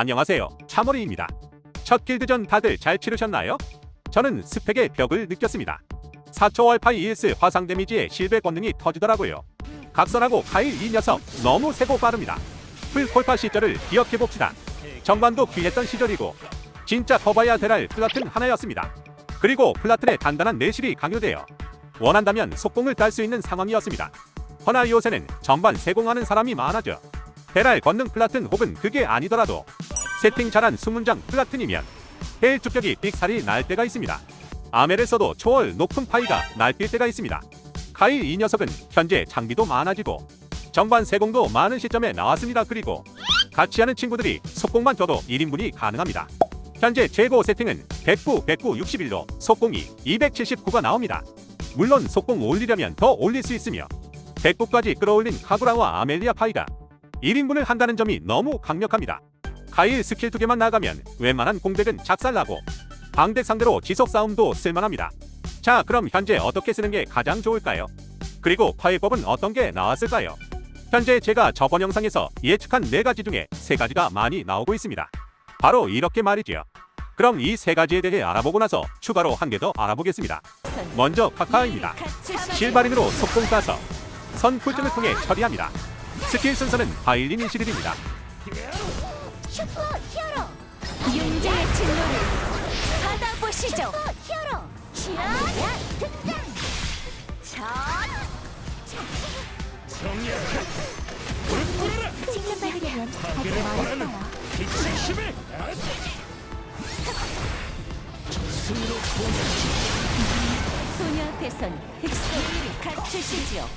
안녕하세요. 차머리입니다. 첫 길드전 다들 잘 치르셨나요? 저는 스펙의 벽을 느꼈습니다. 4초 월파이 ES 화상 데미지에 실배 권능이 터지더라고요. 각선하고 카일 이 녀석 너무 세고 빠릅니다. 풀콜파 시절을 기억해봅시다. 전반도 귀했던 시절이고 진짜 커봐야 될할 플라튼 하나였습니다. 그리고 플라튼의 단단한 내실이 강요되어 원한다면 속공을 딸 수 있는 상황이었습니다. 허나 요새는 전반 세공하는 사람이 많아져 베랄 권능 플라튼 혹은 그게 아니더라도 세팅 잘한 수문장 플라튼이면 헬 주격이 삑살이 날 때가 있습니다. 아멜에서도 초월 높은 파이가 날뛸 때가 있습니다. 카일 이 녀석은 현재 장비도 많아지고 전반 세공도 많은 시점에 나왔습니다. 그리고 같이 하는 친구들이 속공만 줘도 1인분이 가능합니다. 현재 최고 세팅은 109, 109, 61로 속공이 279가 나옵니다. 물론 속공 올리려면 더 올릴 수 있으며 109까지 끌어올린 카구라와 아멜리아 파이가 1인분을 한다는 점이 너무 강력합니다. 카일 스킬 두 개만 나가면 웬만한 공덱은 작살나고 방덱 상대로 지속 싸움도 쓸만합니다. 자, 그럼 현재 어떻게 쓰는 게 가장 좋을까요? 그리고 파이법은 어떤 게 나왔을까요? 현재 제가 저번 영상에서 예측한 네 가지 중에 세 가지가 많이 나오고 있습니다. 바로 이렇게 말이지요. 그럼 이 세 가지에 대해 알아보고 나서 추가로 한 개 더 알아보겠습니다. 먼저 카카입니다. 실바린으로 속공 따서 선 쿨증을 통해 처리합니다. 스킬 순서는 바일린 인시릴입니다. 슈퍼 히어로! 윤재의 진로를 받아보시죠. 슈퍼 히어로! 시야 등장! 전 칭찬받으려면 아직 멀었어요 소녀 앞에선 흑소리를 갖추시지요. 다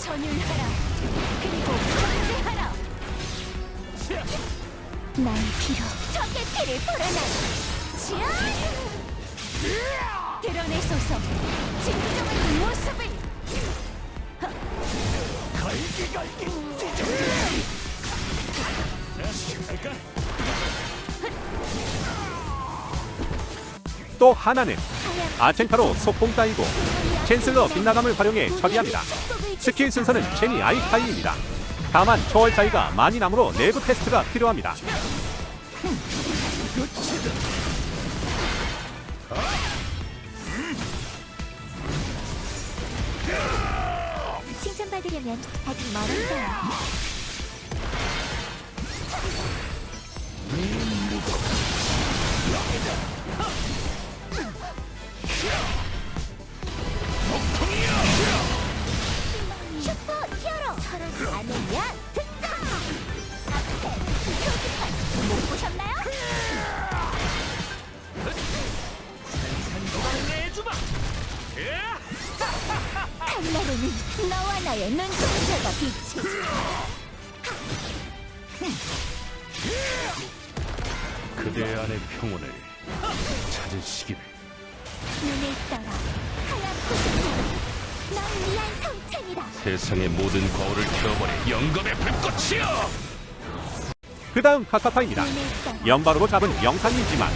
전율하라. 그리고 경제하라. 나의 피로 적의 피를 지아 드러내소서. 진정한 모습을. 또 하나는 아첸타로 속공 따이고 챈슬러 빗나감을 활용해 처리합니다. 스킬 순서는 제니 아이파이입니다. 다만 초월 차이가 많이 나므로 내부 테스트가 필요합니다. 칭찬받으려면 아직 멀었어요 세상의 모든 거울을 태워버려 영겁의 불꽃이여 그 다음 카카파입니다. 연바로로 잡은 영상이지만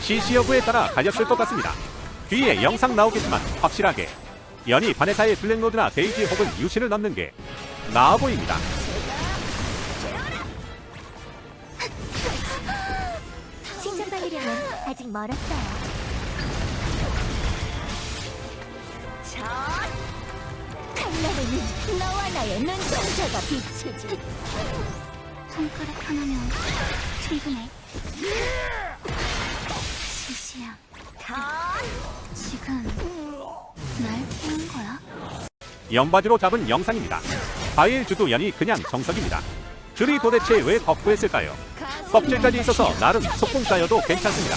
CC 여부에 따라 갈렸을 것 같습니다. 뒤에 영상 나오겠지만 확실하게 연이 바네사의 블랙로드나 데이지 혹은 유신을 넣는 게 나아 보입니다. 칭찬받으려면 아직 멀었어요 전 칼날에는 너와 나의 눈동자가 비치지 손가락 하나면 충분해 시시야 지금 날 보는 거야? 연바지로 잡은 영상입니다. 바일 주도 연이 그냥 정석입니다. 줄이 도대체 왜 덕후했을까요? 껍질까지 있어서 나름 속공 따여도 괜찮습니다.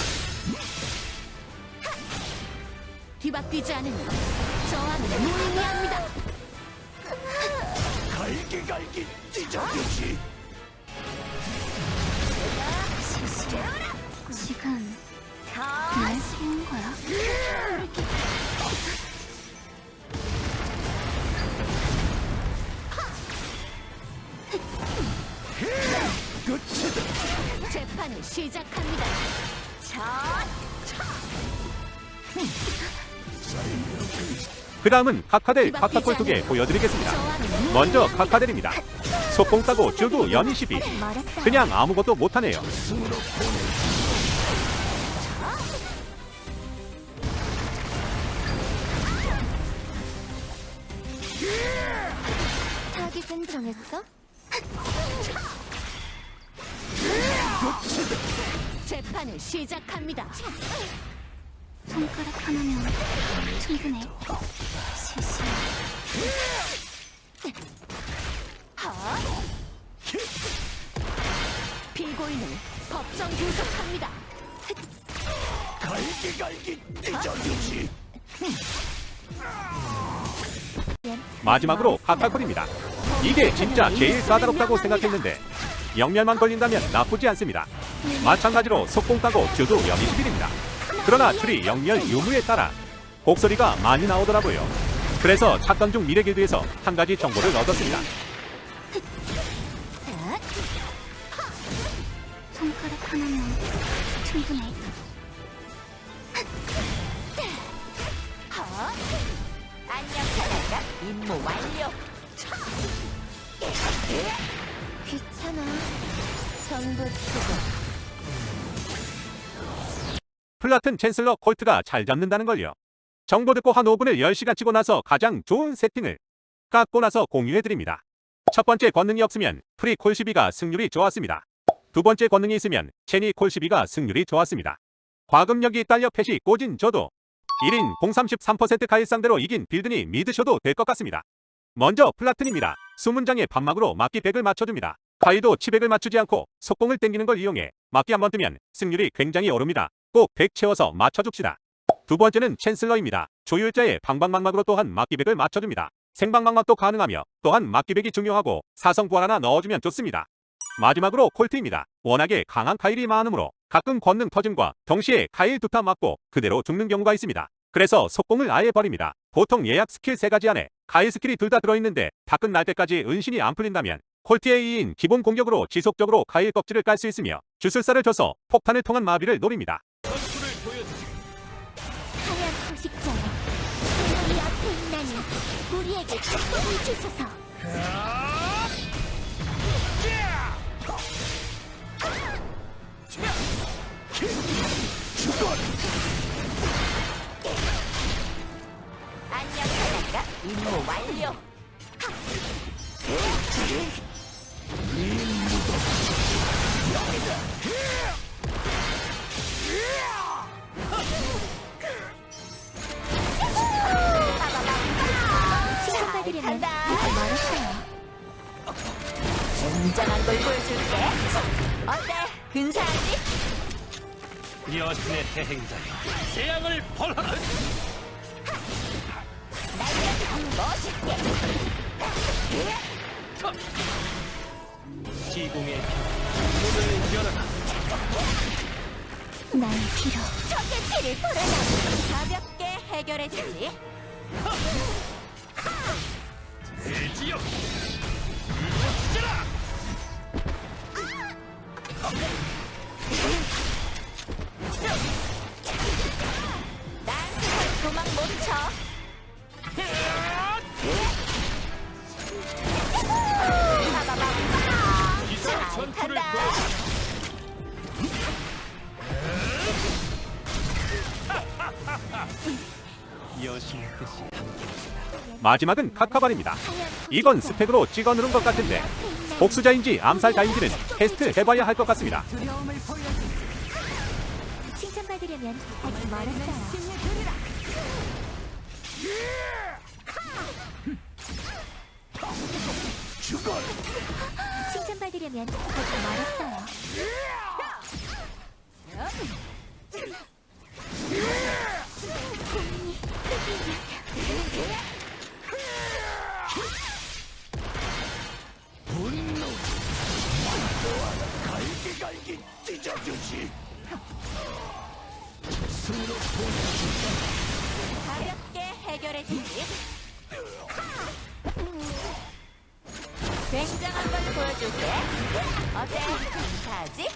뒤바뀌지 않으면 저항은 갈기갈기 지금 날 보는 거야? 재판을 시작합니다. 그 다음은 카카델 카카콜 두개 보여드리겠습니다. 먼저 카카델입니다. 속공 따고 주도 연이 시비. 아직 멀었어요. 그냥 아무것도 못하네요. 타깃은 정했어? 재판을 시작합니다. 손가락 하나면 충분해. 피고인을 법정 구속합니다. 마지막으로 카카콜입니다. 이게 진짜 제일 까다롭다고 생각했는데 영면만 걸린다면 나쁘지 않습니다. 마찬가지로 속공 따고 주도 연이 시비입니다. 그러나 줄이 영멸 유무에 따라 곡소리가 많이 나오더라고요. 그래서 착건 중 미래 길드에서 한 가지 정보를 얻었습니다. 손가락 하나면 충분해. 안녕 사랑가 임무 완료. 귀찮아. 전부 쓰고. 플라튼 챈슬러 콜트가 잘 잡는다는 걸요. 정보 듣고 한 5분을 10시간 치고 나서 가장 좋은 세팅을 깎고 나서 공유해드립니다. 첫 번째 권능이 없으면 프리 콜12가 승률이 좋았습니다. 두 번째 권능이 있으면 체니 콜12가 승률이 좋았습니다. 과금력이 딸려 펫이 꽂인 저도 1인 033% 가일 상대로 이긴 빌드니 믿으셔도 될 것 같습니다. 먼저 플라튼입니다. 수문장에 반막으로 막기 100을 맞춰줍니다. 카이도 치백을 맞추지 않고 속공을 땡기는 걸 이용해 막기 한 번 뜨면 승률이 굉장히 오릅니다. 꼭 100 채워서 맞춰줍시다. 두 번째는 챈슬러입니다. 조율자의 방방막막으로 또한 막기백을 맞춰줍니다. 생방막막도 가능하며 또한 막기백이 중요하고 사성 부활 하나 넣어주면 좋습니다. 마지막으로 콜트입니다. 워낙에 강한 카일이 많으므로 가끔 권능 터짐과 동시에 카일 두타 맞고 그대로 죽는 경우가 있습니다. 그래서 속공을 아예 버립니다. 보통 예약 스킬 세가지 안에 카일 스킬이 둘 다 들어있는데 다 끝날 때까지 은신이 안 풀린다면 콜트의 2인 기본 공격으로 지속적으로 카일 껍질을 깔 수 있으며 주술사를 줘서 폭탄을 통한 마비를 노립니다. 축복을 주소서. 안녕 임무 완료. 시작하 대행자여 재앙을 벌하라. 시공의 문을 열어라 나의 피로 적의 피를 풀어라. 가볍게 해결해 주지. 대지여 불꽃지라 잘 간다. 뜻이 마지막은 카카발입니다. 이건. 스펙으로 찍어 누른 것 같은데 복수자인지 암살자인지는 테스트 해봐야 할 것 같습니다. 칭찬받으려면 아직 멀었어요. 칭찬받으려면 아직 멀었어요. 고민이 흑이냐. 가볍게 해결해 주지. 굉장한 걸 보여줄게. 어때? 감사하지?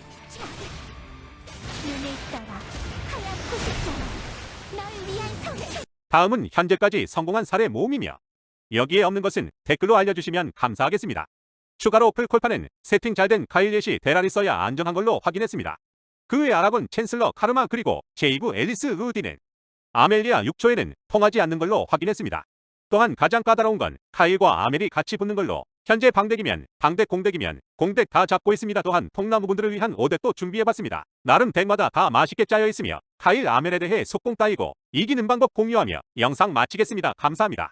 눈에 있더라. 하얀 포식자라. 널 위한 성을. 다음은 현재까지 성공한 사례 모음이며 여기에 없는 것은 댓글로 알려주시면 감사하겠습니다. 추가로 풀콜파는 세팅 잘 된 카일 넷이 대란이 써야 안전한 걸로 확인했습니다. 그 외 아랍은 챈슬러 카르마 그리고 제이브 앨리스 루디는 아멜리아 6초에는 통하지 않는 걸로 확인했습니다. 또한 가장 까다로운 건 카일과 아멜이 같이 붙는 걸로 현재 방덱이면 방덱 공덱이면 공덱 다 잡고 있습니다. 또한 통나무분들을 위한 오덱도 준비해봤습니다. 나름 덱마다 다 맛있게 짜여 있으며 카일 아멜에 대해 속공 따이고 이기는 방법 공유하며 영상 마치겠습니다. 감사합니다.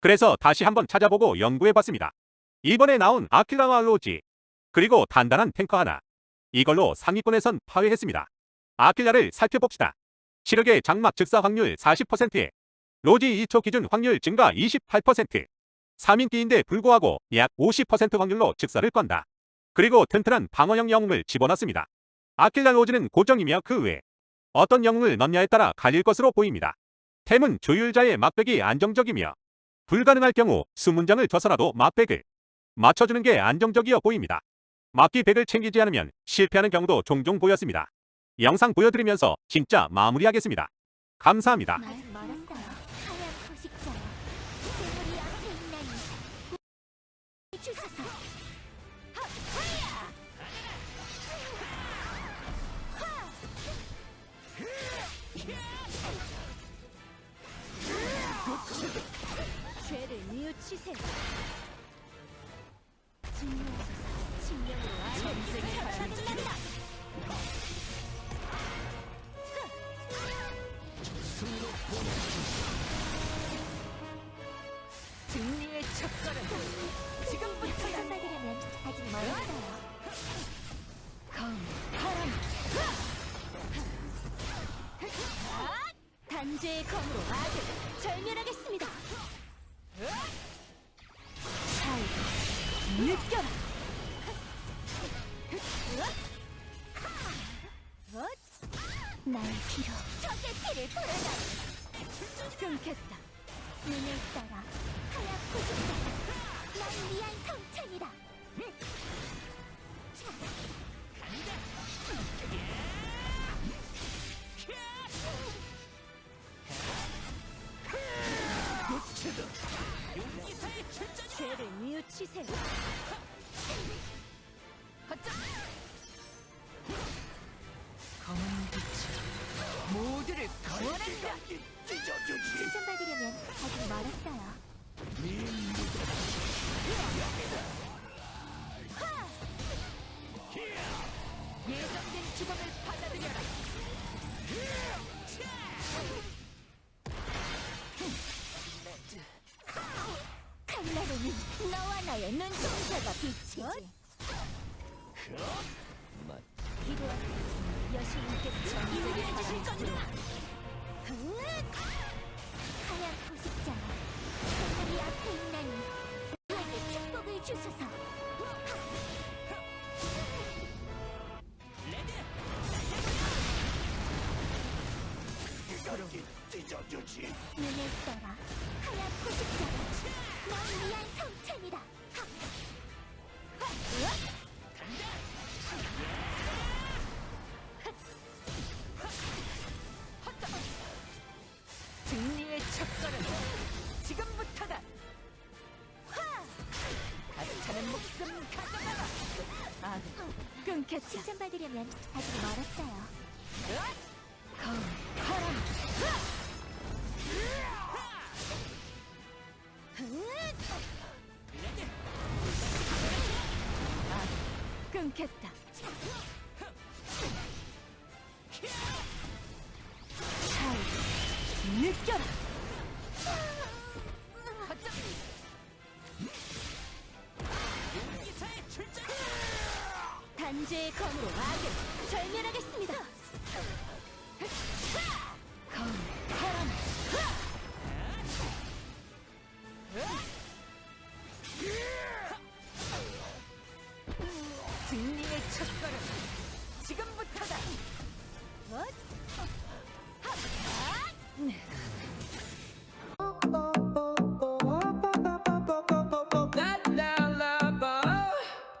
그래서 다시 한번 찾아보고 연구해봤습니다. 이번에 나온 아킬라와 로지 그리고 단단한 탱커 하나 이걸로 상위권에선 파괴했습니다. 아킬라를 살펴봅시다. 시력의 장막 즉사 확률 40%에 로지 2초 기준 확률 증가 28% 3인기인데 불구하고 약 50% 확률로 즉사를 건다. 그리고 튼튼한 방어형 영웅을 집어넣습니다. 아킬라 로즈는 고정이며 그 외 어떤 영웅을 넣냐에 따라 갈릴 것으로 보입니다. 템은 조율자의 막백이 안정적이며 불가능할 경우 수문장을 둬서라도 막백을 맞춰주는 게 안정적이어 보입니다. 막기 백을 챙기지 않으면 실패하는 경우도 종종 보였습니다. 영상 보여드리면서 진짜 마무리하겠습니다. 감사합니다. 아 단죄의 검으로 악을 절멸하겠습니다. 잘 느껴라 나의 피로 적의 피를 불어라. 끊겠다 눈을 따라 하얗고 죽다. 난 위한 성찬이다. 죄 치세요. 검은 빛이 모두를 거원한다. 칭찬받으려면 아직 멀었어요. 예정된 여신님께서 전쟁을 하실 겁니다. 하얀 포식자, 세상이 앞에 있나니 나에게 축복을 주소서. 눈을 떠라 하얀 포식자가 널 위한 성찬이다. 칭찬받으려면 아직 멀었어요. 검 존재의 검으로 악을 절멸하겠습니다. 거울 바람 승리의 첫걸음 지금부터다 엇? 하! 내가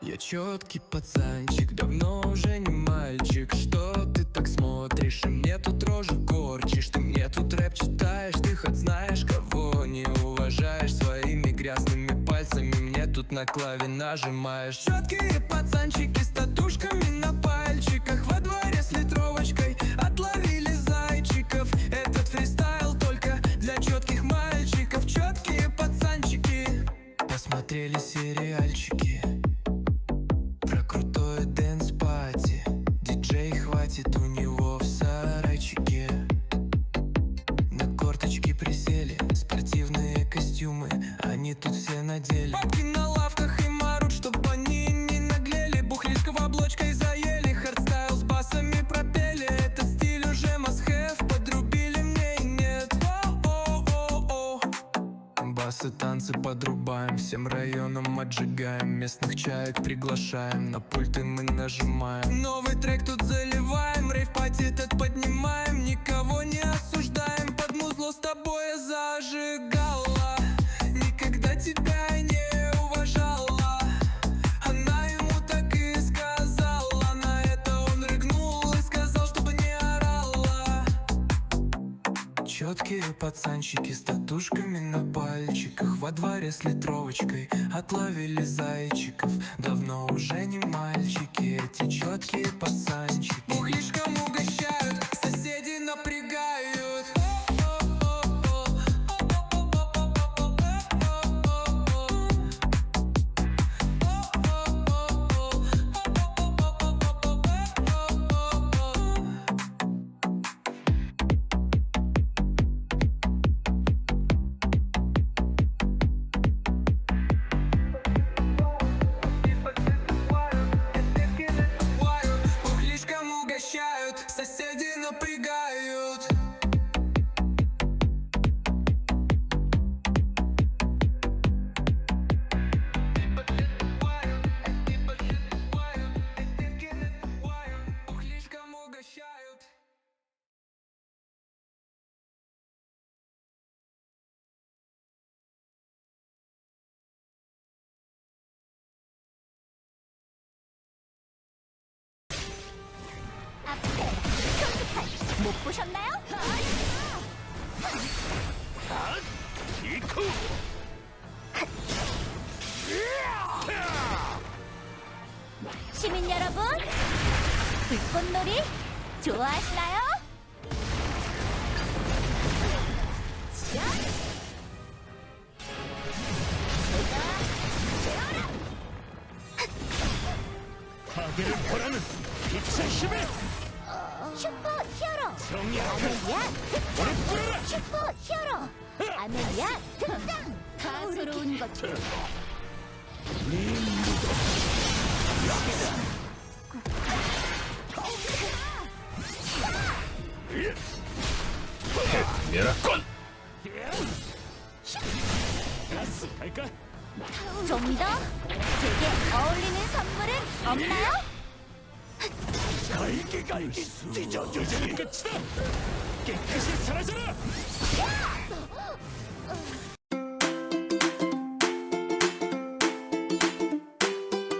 Я четкий пацанчик, На клаве нажимаешь. Четкие пацанчики Басы, подрубаем, всем районам отжигаем Местных чаек приглашаем, на пульты мы нажимаем. Новый трек тут заливаем, рейв-пати этот поднимаем Никого не осуждаем, Четкие пацанчики с татушками на пальчиках Во дворе с литровочкой отловили зайчиков. Давно уже не мальчики, эти четкие пацанчики. Бухлишком угощают, 못 보셨나요? 이쿠 시민 여러분, 불꽃놀이 좋아하시나요? 자, 파괴를 벌하는 빛의 힘을 슈퍼 히어로. 아멜리아 뿌려라 슈퍼 히어로. 아멜리아 등장! 가스로운 것들 메라건. 갈까? 좀 더 제게 어울리는 선물은 없나요? 갈기 갈기 찢어져 끝이다. 깨끗이 사라져라